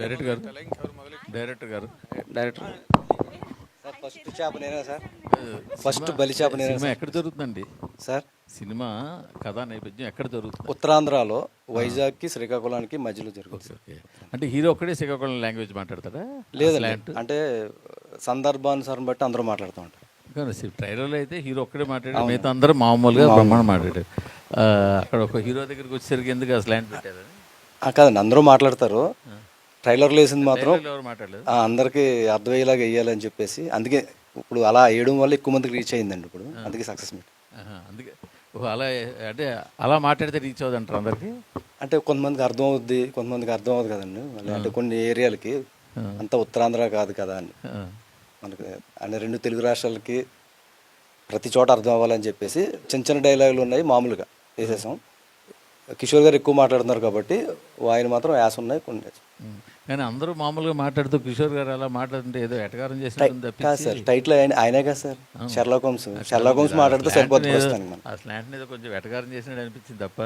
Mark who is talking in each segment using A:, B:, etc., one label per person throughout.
A: Director గారు. Director గారు.
B: Director. Sir first చేప నేనే సార్? ఫస్ట్ బలి చేప నేనే
A: సినిమా ఎక్కడ జరుగుతుందండి?
B: సార్?
A: సినిమా కథా నేపథ్యం ఎక్కడ జరుగుతుంది?
B: ఉత్తరాంధ్రలో వైజాగ్కి శ్రీకాకుళానికి మధ్యలో జరుగుతుంది.
A: అంటే హీరో ఒక్కడే శ్రీకాకుళం లాంగ్వేజ్ మాట్లాడతాడా?
B: లేదండి. అంటే సందర్భానుసారం బట్టి అందరూ మాట్లాడుతూ ఉంటారు.
A: కానీ ట్రైలర్లో అయితే హీరో ఒక్కడే మాట్లాడారు మిగతా అందరూ మామూలుగా బ్రహ్మాండం మాట్లాడారు అక్కడ ఒక హీరో దగ్గరికి వచ్చేసరికి ఎందుకు అసలు ల్యాండ్ పెట్టారు?
B: కాదండి అందరూ మాట్లాడతారు. ట్రైలర్లో వేసింది మాత్రం ఆ, అందరికీ అర్థమయ్యేలాగా వేయాలని చెప్పేసి. అందుకే ఇప్పుడు అలా వేయడం వల్ల ఎక్కువ మందికి రీచ్ అయిందండి ఇప్పుడు. అందుకే సక్సెస్ మీట్.
A: ఆహా, అందుకే. ఓ, అలా అంటే అలా మాట్లాడితే రీచ్ అవుతుంది అంటారు అందరికి?
B: అంటే కొంతమందికి అర్థం అవుద్ది కొంతమందికి అర్థం అవుతుంది కదండి. మళ్ళీ అంటే కొన్ని ఏరియాలకి అంతా ఉత్తరాంధ్ర కాదు కదా అని. మనకి అన్ని రెండు తెలుగు రాష్ట్రాలకి ప్రతి చోట అర్థం అవ్వాలని చెప్పేసి చిన్న చిన్న డైలాగులు ఉన్నాయి మామూలుగా వేసేసాం. కిషోర్ గారు ఎక్కువ మాట్లాడుతున్నారు కాబట్టి ఆయన మాత్రం యాస ఉన్నాయి కొన్ని
A: కానీ అందరూ మామూలుగా మాట్లాడుతూ కిషోర్ గారు అలా మాట్లాడుతుంటే ఏదో ఎటకారం తప్పించి.
B: సార్ టైటిల్ ఆయన ఆయనే కదా సార్. Sherlock Holmes. మాట్లాడితే సరిపోతుంది
A: ఆ స్లాంట్ ఏదో కొంచెం ఎటకారం చేసినట్టు అనిపించింది తప్ప.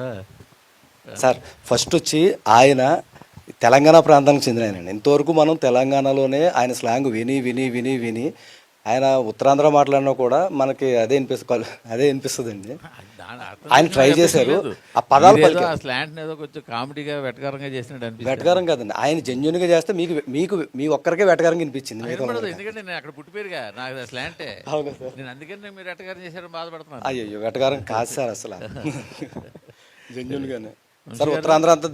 B: సార్ ఫస్ట్ వచ్చి ఆయన తెలంగాణ ప్రాంతానికి చెందిన ఆయన ఇంతవరకు మనం తెలంగాణలోనే ఆయన స్లాంగ్ విని విని విని విని ఆయన ఉత్తరాంధ్ర మాట్లాడినా కూడా మనకి అదే అనిపిస్తుంది అదే అనిపిస్తుందండి.
A: దాని అర్థం
B: ఆయన
A: చెప్పేసి
B: చేశారు. ఆ పదాలు
A: స్లాంట్ ఏదో కొంచెం కామెడీగా వెటకారంగా చేసినట్టు
B: వెటకారం కాదండి. ఆయన జెన్యున్గా చేస్తే మీకు మీకు మీ ఒక్కరికే వెటకారంగా అనిపించింది.
A: ఎందుకంటే నేను అక్కడ పుట్టిపోయారుగా. నాకు స్లాంటే
B: అవునా సార్.
A: నేను అందుకని మీరు ఎటకారం చేశారని బాధపడుతున్నాను.
B: అయ్యో వెటకారం కాదు సార్ అసలు. జెన్యున్గానే సార్ ఉత్తరాంధ్ర అంతా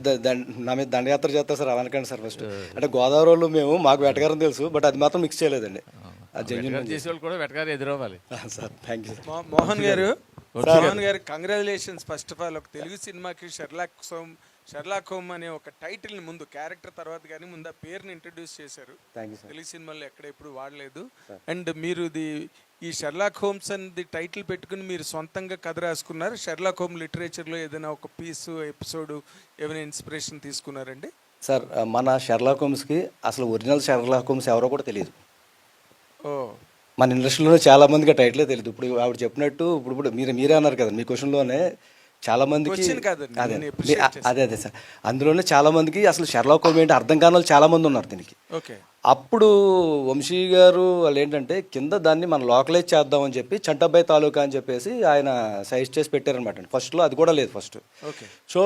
B: నా మీద దండయాత్ర చేస్తారు సార్ అవనకండి సార్ ఫస్ట్ అంటే గోదావరి వాళ్ళు మేము మాకు వెటకారం తెలుసు బట్ అది మాత్రం మిక్స్ చేయలేదండి. అది జెన్యున్
A: వెటకారం చేసే వాళ్ళు కూడా వెటకారం ఎదురవ్వాలి.
B: సార్ థ్యాంక్ యూ
C: మోహన్ గారు మోహన్ గారు కంగ్రాచులేషన్స్ ఫస్ట్ ఆఫ్ ఆల్ ఒక తెలుగు సినిమాకి షెర్లాక్ సోమ్ షెర్లాక్ హోమ్ అనే ఒక టైటిల్ని ముందు క్యారెక్టర్ తర్వాత కానీ ముందు ఆ పేరుని ఇంట్రడ్యూస్ చేశారు.
B: థ్యాంక్ యూ సార్
C: తెలుగు సినిమాలో ఎక్కడ ఎప్పుడు వాడలేదు. అండ్ మీరు ఇది ఈ షెర్లాక్ హోమ్స్ అనేది టైటిల్ పెట్టుకుని మీరు సొంతంగా కథ రాసుకున్నారు. షెర్లాక్ హోమ్ లిటరేచర్లో ఏదైనా ఒక పీస్ ఎపిసోడ్ ఏమైనా ఇన్స్పిరేషన్ తీసుకున్నారండి?
B: సార్ మన షెర్లాక్ హోమ్స్కి అసలు ఒరిజినల్ షెర్లాక్ హోమ్స్ ఎవరో కూడా తెలియదు. మన ఇండస్ట్రీలోనే చాలా మందికి టైటిలే తెలియదు ఇప్పుడు ఆవిడ చెప్పినట్టు ఇప్పుడు ఇప్పుడు మీరు మీరే అన్నారు కదా మీ క్వశ్చన్లోనే చాలా మందికి అదే అదే అదే సార్. అందులోనే చాలా మందికి అసలు షెర్లాక్ హోమ్ ఏంటి అర్థం కాని వాళ్ళు చాలా మంది ఉన్నారు దీనికి.
C: ఓకే.
B: అప్పుడు వంశీ గారు వాళ్ళు ఏంటంటే కింద దాన్ని మనం లోకలైజ్ చేద్దామని చెప్పి చంటబ్బాయి తాలూకా అని చెప్పేసి ఆయన సైజ్ చేసి పెట్టారనమాట ఫస్ట్లో అది కూడా లేదు ఫస్ట్
C: ఓకే.
B: సో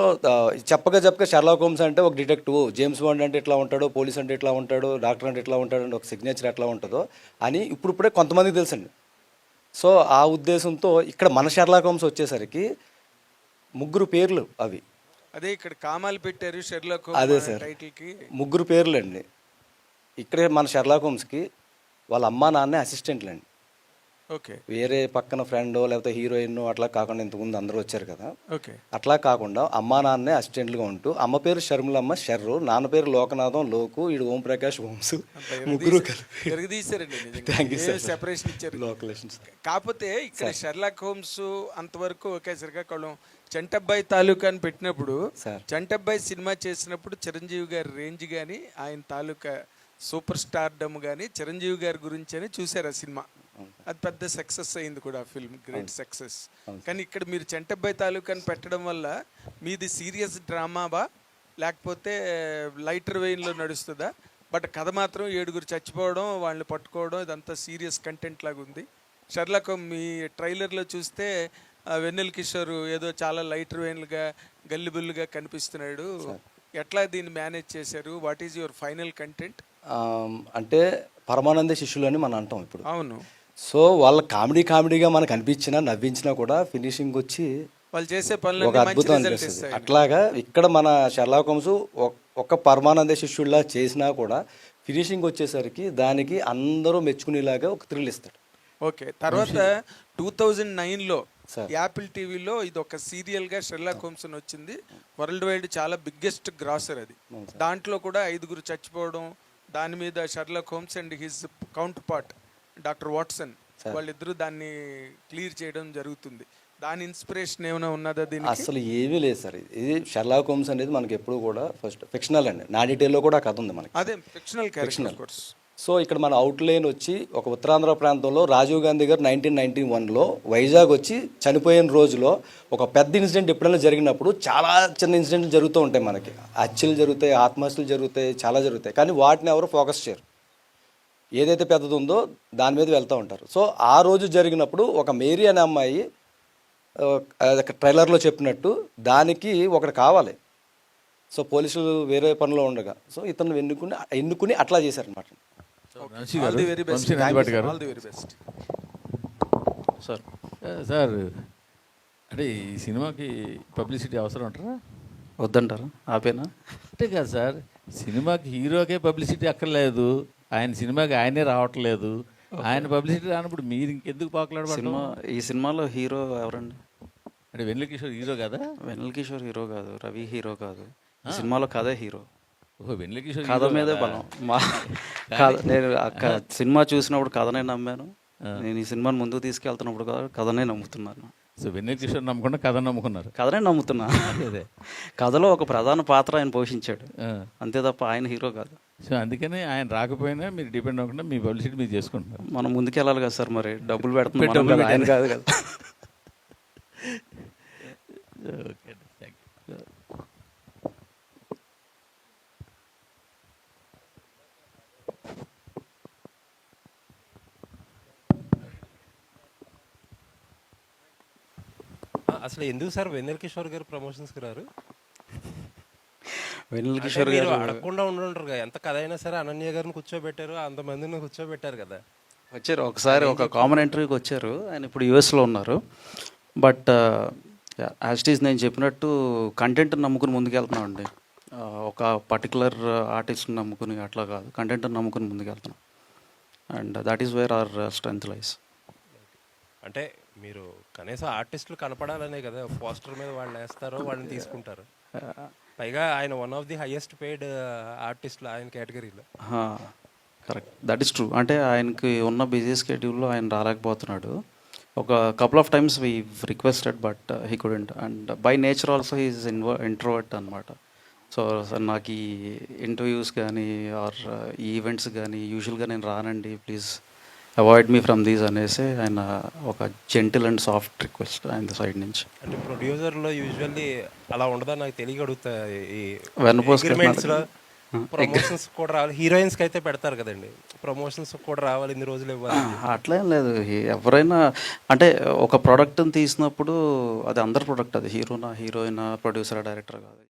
B: చెప్పగా చెప్పగా షెర్లాక్ హోమ్స్ అంటే ఒక డిటెక్టివ్ జేమ్స్ బాండ్ అంటే ఇట్లా ఉంటాడు పోలీస్ అంటే ఇట్లా ఉంటాడు డాక్టర్ అంటే ఇట్లా ఉంటాడు అని ఒక సిగ్నేచర్ ఎట్లా ఉంటుందో అని ఇప్పుడిప్పుడే కొంతమందికి తెలుసండి. సో ఆ ఉద్దేశంతో ఇక్కడ మన షెర్లాక్ హోమ్స్ వచ్చేసరికి ముగ్గురు పేర్లు అవి.
C: అదే ఇక్కడ కామాలు పెట్టారు షెర్లాక్
B: అదే సార్.
C: టైటిల్కి
B: ముగ్గురు పేర్లు అండి ఇక్కడే మన షెర్లాక్ హోమ్స్కి వాళ్ళ అమ్మా నాన్నే అసిస్టెంట్లు అండి.
C: ఓకే.
B: వేరే పక్కన ఫ్రెండ్ లేకపోతే హీరోయిన్ అట్లా కాకుండా ఇంతకుముందు అందరూ వచ్చారు కదా.
C: ఓకే.
B: అట్లా కాకుండా అమ్మా నాన్నే అసిస్టెంట్లుగా ఉంటూ అమ్మ పేరు షర్మిలమ్మ షర్రు నాన్న పేరు లోకనాథం లోకు ఈడు ఓం ప్రకాష్ ఓంసు ముగ్గురు Thank you, sir.
C: సెపరేషన్ ఇచ్చారు.
B: లోకలేషన్స్
C: కాకపోతే ఇక్కడ షెర్లాక్ హోమ్స్ అంతవరకు ఒకే శ్రీకాకుళం చంటబ్బాయి తాలూకా అని పెట్టినప్పుడు. చంటబ్బాయి సినిమా చేసినప్పుడు చిరంజీవి గారి రేంజ్ కానీ ఆయన తాలూకా సూపర్ స్టార్డమ్ కానీ చిరంజీవి గారి గురించి అని చూశారు ఆ సినిమా. అది పెద్ద సక్సెస్ అయింది కూడా ఆ ఫిల్మ్ గ్రేట్ సక్సెస్. కానీ ఇక్కడ మీరు చంటబ్బాయి తాలూకాని పెట్టడం వల్ల మీది సీరియస్ డ్రామావా? లేకపోతే లైటర్ వెయిన్లో నడుస్తుందా? బట్ కథ మాత్రం ఏడుగురు చచ్చిపోవడం వాళ్ళని పట్టుకోవడం ఇదంతా సీరియస్ కంటెంట్ లాగా ఉంది షర్లాక్ మీ ట్రైలర్లో చూస్తే వెన్నెల కిషోర్ ఏదో చాలా లైటర్ వెయిన్లుగా గల్లిబుల్లుగా కనిపిస్తున్నాడు. ఎట్లా దీన్ని మేనేజ్ చేశారు? What is your final content
B: అంటే పరమానంద శిష్యులు అని మనం అంటాం ఇప్పుడు.
C: అవును.
B: సో వాళ్ళ కామెడీ కామెడీగా మనకు అనిపించినా నవ్వించినా కూడా ఫినిషింగ్ వచ్చి
C: వాళ్ళు చేసే
B: ఒక
C: పనులు మంచి
B: అద్భుతం అనిపిస్తుంది. అట్లాగా ఇక్కడ మన షెర్లాక్ హోమ్స్ ఒ- ఒక్క పరమానంద శిష్యుల్లా చేసినా కూడా ఫినిషింగ్ వచ్చేసరికి దానికి అందరూ మెచ్చుకునేలాగా ఒక థ్రిల్ ఇస్తాడు.
C: ఓకే తర్వాత టూ థౌజండ్ నైన్లో. యాపిల్ టీవీలో ఇది ఒక సీరియల్గా షెర్లాక్ హోమ్స్ అని వచ్చింది. వరల్డ్ వైడ్ చాలా బిగ్గెస్ట్ గ్రాసర్ అది. దాంట్లో కూడా ఐదుగురు చచ్చిపోవడం దాని మీద Sherlock Holmes and his counterpart doctor Watson వాళ్ళిద్దరూ దాన్ని క్లియర్ చేయడం జరుగుతుంది. దాని ఇన్స్పిరేషన్ ఏమైనా ఉన్నదా దీనికి?
B: అసలు ఏమీ లేదు సార్. ఇది. షెర్లాక్ హోమ్స్ అనేది మనకి ఎప్పుడు కూడా ఫస్ట్ ఫిక్షనల్ అండి. నా డీటెయిల్లో కూడా కథ ఉంది మనకి.
C: అదే ఫిక్షనల్ కోర్స్
B: సో ఇక్కడ మన అవుట్లైన్ వచ్చి ఒక ఉత్తరాంధ్ర ప్రాంతంలో రాజీవ్ గాంధీ గారు నైన్టీన్ నైన్టీ వన్లో వైజాగ్ వచ్చి చనిపోయిన రోజులో ఒక పెద్ద ఇన్సిడెంట్ ఎప్పుడైనా జరిగినప్పుడు చాలా చిన్న ఇన్సిడెంట్లు జరుగుతూ ఉంటాయి మనకి. హత్యలు జరుగుతాయి ఆత్మహత్యలు జరుగుతాయి చాలా జరుగుతాయి. కానీ వాటిని ఎవరు ఫోకస్ చేయరు. ఏదైతే పెద్దది ఉందో దాని మీద వెళ్తూ ఉంటారు. సో ఆ రోజు జరిగినప్పుడు ఒక మేరీ అనే అమ్మాయి ట్రైలర్లో చెప్పినట్టు దానికి ఒకటి కావాలి. సో పోలీసులు వేరే పనిలో ఉండగా. సో ఇతను ఎన్నుకుని ఎన్నుకుని అట్లా చేశారనమాట
C: ఆల్
A: గారు.
C: The very best all the very best
D: sir
A: sir అంటే ఈ సినిమాకి పబ్లిసిటీ అవసరం అంటారా?
D: వద్దంటారా? ఆపేనా?
A: అంటే కాదు సార్ సినిమాకి హీరోకే పబ్లిసిటీ అక్కర్లేదు. ఆయన సినిమాకి ఆయనే రావట్లేదు. ఆయన పబ్లిసిటీ రానప్పుడు మీరు ఇంకెందుకు పాకులాడబడటం
D: సినిమా ఈ సినిమాలో హీరో ఎవరండి?
A: అంటే వెన్నెల కిషోర్ హీరో కదా?
D: వెన్నెల కిషోర్ హీరో కాదు రవి హీరో కాదు. ఈ సినిమాలో కథే హీరో. కథ మీదే
A: కదా?
D: బలం. మా కథ నేను సినిమా చూసినప్పుడు కథనే నమ్మాను. నేను ఈ సినిమాని ముందుకు తీసుకెళ్తున్నప్పుడు కూడా కథనే నమ్ముతున్నాను.
A: సో వెన్నెల కిషోర్ నమ్మకుండా కథ నమ్ముకున్నారు.
D: కథనే నమ్ముతున్నా.
A: అదే.
D: కథలో ఒక ప్రధాన పాత్ర ఆయన పోషించాడు. అంతే తప్ప ఆయన హీరో కాదు.
A: సో అందుకని ఆయన రాకపోయినా మీరు డిపెండ్ అవ్వకుండా మీ పబ్లిసిటీ మీరు చేసుకుంటున్నారు.
D: మనం ముందుకెళ్ళాలి కదా సార్ మరి. డబ్బులు పెడుతున్నాం కదా, ఆయన కాదు కదా
A: ఓకే థ్యాంక్ యూ
E: ఆ, అసలు ఎందుకు సార్ వెన్నెల కిషోర్ గారు ప్రమోషన్స్కి రారు?
D: వెన్నెల కిషోర్ గారు
E: అడగకుండా ఉండుంటారు కదా ఎంత కథ అయినా సరే అనన్య గారిని కూర్చోబెట్టారు అంతమందిని కూర్చోబెట్టారు కదా.
D: వచ్చారు ఒకసారి ఒక కామన్ ఎంట్రీకి వచ్చారు. ఆయన ఇప్పుడు యూఎస్లో ఉన్నారు. బట్ యాస్టీస్ నేను చెప్పినట్టు కంటెంట్ నమ్ముకుని ముందుకెళ్తున్నాం అండి ఒక పర్టికులర్ ఆర్టిస్ట్ని నమ్ముకుని అట్లా కాదు కంటెంట్ నమ్ముకుని ముందుకెళ్తున్నాం. And that is where our strength lies
E: అంటే మీరు కనీసం ఆర్టిస్టులు కనపడాలనే కదా పోస్టర్ మీద వాళ్ళు వేస్తారో వాళ్ళని తీసుకుంటారు. పైగా ఆయన one of the highest paid ఆర్టిస్టులు ఆయన కేటగిరీలో.
D: కరెక్ట్. దట్ ఈస్ ట్రూ అంటే ఆయనకి ఉన్న బిజీ స్కెడ్యూల్లో ఆయన రాలేకపోతున్నాడు. ఒక couple of times we requested but he couldn't and by nature also he is ఇన్వో introvert అనమాట సో నాకు ఈ ఇంటర్వ్యూస్ కానీ ఆర్ ఈవెంట్స్ కానీ యూజువల్గా నేను రానండి please avoid me from these అనేసి ఆయన ఒక జెంటిల్ అండ్ సాఫ్ట్ రిక్వెస్ట్ ఆయన సైడ్ నుంచి.
E: అంటే ప్రొడ్యూసర్లో యూజువల్లీ అలా ఉండదా నాకు తెలియ అడుగుతా ఈ ప్రమోషన్స్ కూడా రావాలి. హీరోయిన్స్కి అయితే పెడతారు కదండి. ప్రమోషన్స్ కూడా రావాలి ఇన్ని రోజులు ఇవ్వాలి.
D: అట్లా ఏం లేదు. ఎవరైనా అంటే ఒక ప్రోడక్ట్ని తీసినప్పుడు అది అందరి ప్రోడక్ట్ అది. హీరోనా హీరోయినా ప్రొడ్యూసరా డైరెక్టర్ కాదు.